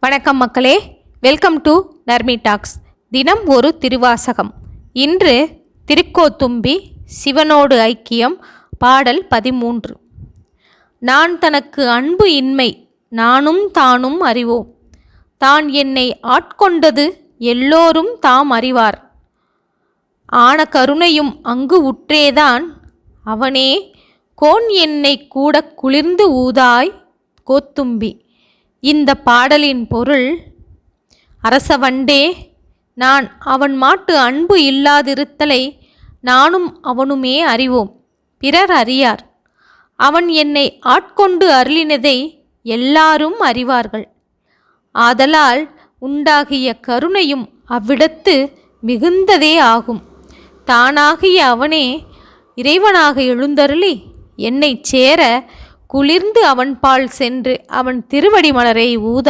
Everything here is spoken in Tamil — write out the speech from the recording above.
வணக்கம் மக்களே. வெல்கம் டு நர்மி டாக்ஸ் தினம் ஒரு திருவாசகம். இன்று திருக்கோத்தும்பி சிவனோடு ஐக்கியம் பாடல் பதிமூன்று. நான் தனக்கு அன்பு இன்மை நானும் தானும் அறிவோம். தான் என்னை ஆட்கொண்டது எல்லோரும் தாம் அறிவார். ஆன கருணையும் அங்கு உற்றேதான். அவனே கோன் என்னை கூட குளிர்ந்து ஊதாய் கோத்தும்பி. இந்த பாடலின் பொருள் அரசவண்டே நான் அவன் மாட்டு அன்பு இல்லாதிருத்தலை நானும் அவனுமே அறிவோம். பிறர் அறியார். அவன் என்னை ஆட்கொண்டு அருளினதை எல்லாரும் அறிவார்கள். ஆதலால் உண்டாகிய கருணையும் அவ்விடத்து மிகுந்ததே ஆகும். தானாகிய அவனே இறைவனாக எழுந்தருளி என்னைச் சேர குளிர்ந்து அவன்பால் சென்று அவன் திருவடி மலரை ஊத